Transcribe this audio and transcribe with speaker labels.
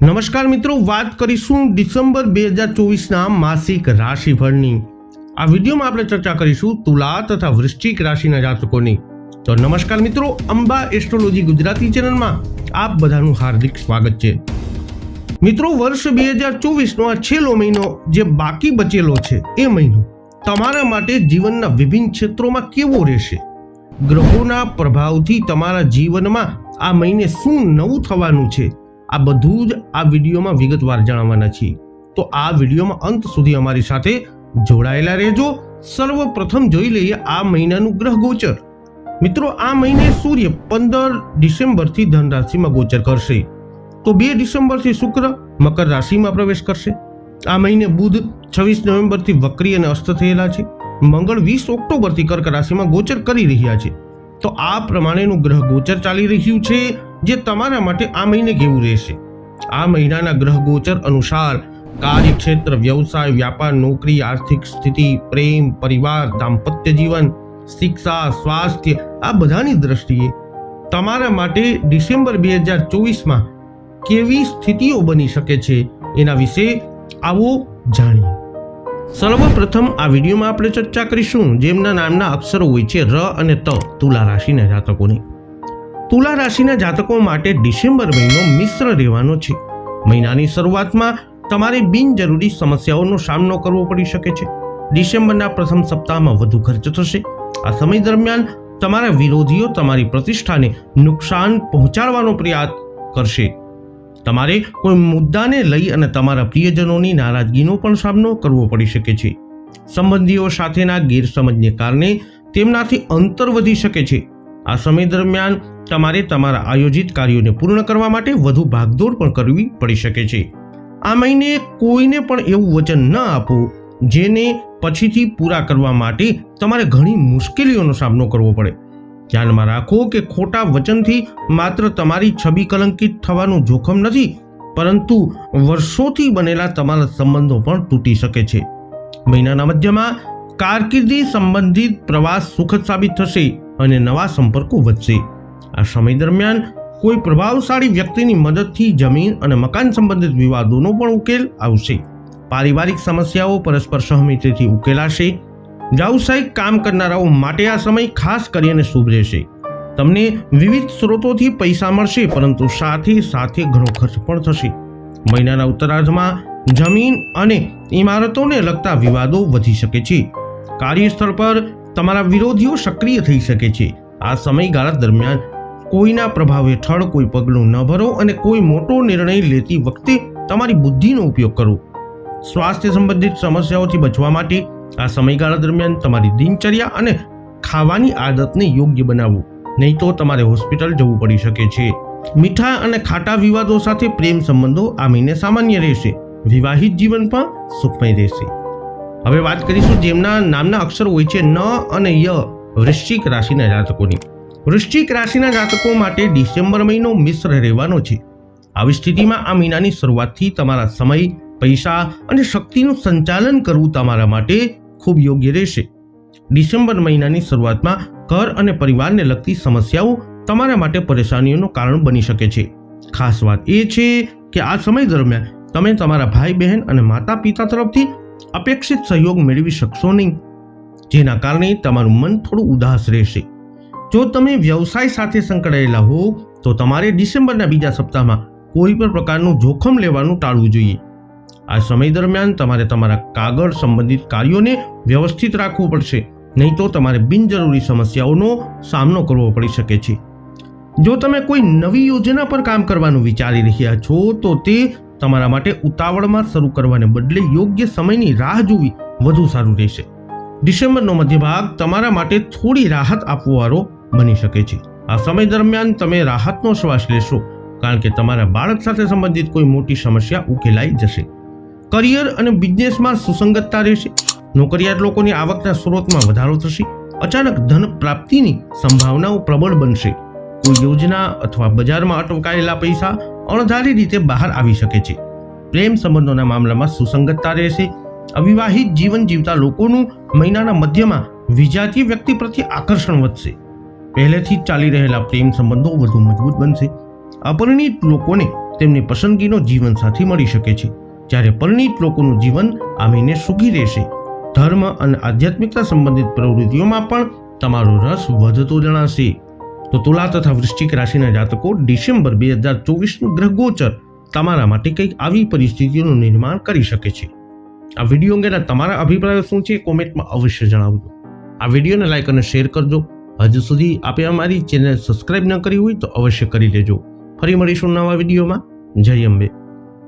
Speaker 1: નમસ્કાર મિત્રો, વાત કરીશું ડિસેમ્બર બે હજાર ચોવીસના માસિક રાશિફળની. આ વિડીયોમાં આપણે ચર્ચા કરીશું તુલા તથા વૃશ્ચિક રાશિના જાતકોની. તો નમસ્કાર મિત્રો, અંબા એસ્ટ્રોલોજી ગુજરાતી ચેનલમાં આપ બધાનું હાર્દિક સ્વાગત છે. મિત્રો, વર્ષ બે હજાર ચોવીસનો આ છેલ્લો મહિનો જે બાકી બચેલો છે એ મહિનો, તમારા માટે જીવનના વિભિન્ન ક્ષેત્રોમાં કેવો રહેશે? ગ્રહોના પ્રભાવથી તમારા જીવનમાં આ મહિને શું નવું થવાનું છે? આ બધું જ આ વિડીયોમાં વિગતવાર જણાવવાના છીએ. તો આ વિડીયોમાં અંત સુધી અમારી સાથે જોડાયેલા રહેજો. સર્વપ્રથમ જોઈ લઈએ આ મહિનાનું ગ્રહ ગોચર. મિત્રો, આ મહિને સૂર્ય પંદર ડિસેમ્બરથી ધન રાશિમાં ગોચર કરશે. તો બે ડિસેમ્બરથી શુક્ર, મકર રાશિમાં પ્રવેશ કરશે. આ મહિને બુધ છવ્વીસ નવેમ્બરથી વક્રી અને અસ્ત થયેલા છે. મંગળ વીસ ઓક્ટોબરથી કર્ક રાશિમાં ગોચર કરી રહ્યા છે. તો આ પ્રમાણેનું ગ્રહ ગોચર ચાલી રહ્યું છે. જે તમારા માટે આ મહિને કેવું રહેશે. આ મહિનાના ગ્રહ ગોચર અનુસાર કાર્યક્ષેત્ર, વ્યવસાય, વ્યાપાર, નોકરી, આર્થિક સ્થિતિ, પ્રેમ, પરિવાર, દાંપત્ય જીવન, શિક્ષા, સ્વાસ્થ્ય, આ બધાની દ્રષ્ટિએ તમારા માટે ડિસેમ્બર બે હજાર ચોવીસમાં કેવી સ્થિતિઓ બની શકે છે એના વિશે આવો જાણીએ. સર્વપ્રથમ આ વિડીયોમાં આપણે ચર્ચા કરીશું જેમના નામના અક્ષરો હોય છે ર અને ત તુલા રાશિના જાતકોની. તુલા રાશિના જાતકો માટે ડિસેમ્બર મહિનો મિશ્ર રહેવાનો છે. મહિનાની શરૂઆતમાં તમારે બિનજરૂરી સમસ્યાઓનો સામનો કરવો પડી શકે છે. ડિસેમ્બરના પ્રથમ સપ્તાહમાં વધુ ખર્ચ થશે. આ સમય દરમિયાન તમારા વિરોધીઓ તમારી પ્રતિષ્ઠાને નુકસાન પહોંચાડવાનો પ્રયાસ કરશે. તમારે કોઈ મુદ્દાને લઈ અને તમારા પ્રિયજનોની નારાજગીનો પણ સામનો કરવો પડી શકે છે. સંબંધીઓ સાથેના ગેરસમજને કારણે તેમનાથી અંતર વધી શકે છે. આ સમય દરમિયાન તમારે તમારા આયોજિત કાર્યોને પૂર્ણ કરવા માટે વધુ ભાગદોડ પણ કરવી પડી શકે છે. આ મહિને કોઈને પણ એવું વચન ન આપો, જેને પછીથી પૂરા કરવા માટે તમારે ઘણી મુશ્કેલીઓનો સામનો કરવો પડે. ધ્યાનમાં રાખો કે ખોટા વચનથી માત્ર તમારી છબી કલંકિત થવાનું જોખમ નથી, પરંતુ વર્ષોથી બનેલા તમારા સંબંધો પણ તૂટી શકે છે. મહિનાના મધ્યમાં કારકિર્દી સંબંધિત પ્રવાસ સુખદ સાબિત થશે અને નવા સંપર્કો વધશે. આ સમય દરમિયાન કોઈ પ્રભાવશાળી વ્યક્તિની મદદથી જમીન અને મકાન સંબંધિત વિવાદોનો પણ ઉકેલ આવશે. પારિવારિક સમસ્યાઓ પરસ્પર સહમતિથી ઉકેલાશે. વ્યાવસાયિક કામ કરનારાઓ માટે આ સમય ખાસ કરીને શુભ રહેશે. તમને વિવિધ સ્ત્રોતોથી પૈસા મળશે, પરંતુ સાથે સાથે ઘણો ખર્ચ પણ થશે. મહિનાના ઉત્તરાર્ધમાં જમીન અને ઇમારતોને લગતા વિવાદો વધી શકે છે. કાર્યસ્થળ પર તમારા વિરોધીઓ સક્રિય થઈ શકે છે. આ સમયગાળા દરમિયાન કોઈના પ્રભાવ હેઠળ કોઈ પગલું ન ભરો અને કોઈ મોટો નિર્ણય લેતી વખતે તમારી બુદ્ધિનો ઉપયોગ કરો. સ્વાસ્થ્ય સંબંધિત સમસ્યાઓથી બચવા માટે આ સમયગાળા દરમિયાન તમારી દિનચર્યા અને ખાવાની આદતને યોગ્ય બનાવો. નહીં તો તમારે હોસ્પિટલ જવું પડી શકે છે. મીઠા અને ખાટા વિવાદો સાથે પ્રેમ સંબંધો આ મહિને સામાન્ય રહેશે. વિવાહિત જીવન પણ સુખમય રહેશે. હવે વાત કરીશું જેમના નામના અક્ષરો હોય છે ન અને ય વૃશ્ચિક રાશિના જાતકોની. વૃશ્ચિક રાશિના જાતકો માટે ડિસેમ્બર મહિનો મિશ્ર રહેવાનો છે. આવી સ્થિતિમાં આ મહિનાની શરૂઆતથી તમારા સમય, પૈસા અને શક્તિનું સંચાલન કરવું તમારા માટે ખૂબ યોગ્ય રહેશે. ડિસેમ્બર મહિનાની શરૂઆતમાં ઘર અને પરિવારને લગતી સમસ્યાઓ તમારા માટે પરેશાનીઓનું કારણ બની શકે છે. ખાસ વાત એ છે કે આ સમય દરમિયાન તમે તમારા ભાઈ, બહેન અને માતા પિતા તરફથી અપેક્ષિત સહયોગ મેળવી શકશો નહીં. જેના કારણે તમારું મન થોડું ઉદાસ રહેશે. જો તમે વ્યવસાય સાથે સંકળાયેલા હો, તો તમારે ડિસેમ્બરના બીજા સપ્તાહમાં કોઈ પણ પ્રકારનું જોખમ લેવાનું ટાળવું જોઈએ. આ સમય દરમિયાન તમારે તમારા કાગળ સંબંધિત કાર્યોને વ્યવસ્થિત રાખવું પડશે. નહીં તો તમારે બિનજરૂરી સમસ્યાઓનો સામનો કરવો પડી શકે છે. જો તમે કોઈ નવી યોજના પર કામ કરવાનું વિચારી રહ્યા છો, તો તે તમારા માટે ઉતાવળમાં શરૂ કરવાને બદલે યોગ્ય સમયની રાહ જોવી વધુ સારું રહેશે. ડિસેમ્બરનો મધ્ય ભાગ તમારા માટે થોડી રાહત આપવાવાળો બની શકે છે. આ સમય દરમિયાન તમે રાહતનો શ્વાસ લેશો, કારણ કે તમારા બાળક સાથે સંબંધિત કોઈ મોટી સમસ્યા ઉકેલાઈ જશે. કરિયર અને બિઝનેસમાં સુસંગતતા રહેશે. નોકરિયાત લોકોની આવકના સ્ત્રોતમાં વધારો થશે. અચાનક ધન પ્રાપ્તિની સંભાવનાઓ પ્રબળ બનશે. કોઈ યોજના અથવા બજારમાં અટકાયેલા પૈસા અણધારી રીતે બહાર આવી શકે છે. પ્રેમ સંબંધોના મામલામાં સુસંગતતા રહેશે. અવિવાહિત જીવન જીવતા લોકોનું મહિનાના મધ્યમાં વિજાતીય વ્યક્તિ પ્રત્યે આકર્ષણ વધશે. પહેલેથી જ ચાલી રહેલા પ્રેમ સંબંધો વધુ મજબૂત બનશે. અપરિણિત લોકોને તેમની પસંદગીનો જીવનસાથી મળી શકે છે. જ્યારે પરિણીત લોકોનું જીવન આ મહિને સુખી રહેશે. ધર્મ અને આધ્યાત્મિકતા સંબંધિત પ્રવૃત્તિઓમાં પણ તમારો રસ વધતો જણાશે. તો તુલા તથા વૃશ્ચિક રાશિના જાતકો ડિસેમ્બર બે હજાર ચોવીસનું ગ્રહ ગોચર તમારા માટે કંઈક આવી પરિસ્થિતિઓનું નિર્માણ કરી શકે છે. આ વીડિયો અંગેના તમારા અભિપ્રાયો શું છે કોમેન્ટમાં અવશ્ય જણાવજો. આ વિડીયોને લાઇક અને શેર કરજો. હજુ સુધી આપે અમારી ચેનલ સબસ્ક્રાઇબ ન કરી હોય તો અવશ્ય કરી લેજો. ફરી મળીશું નવા વિડીયોમાં. જય અંબે.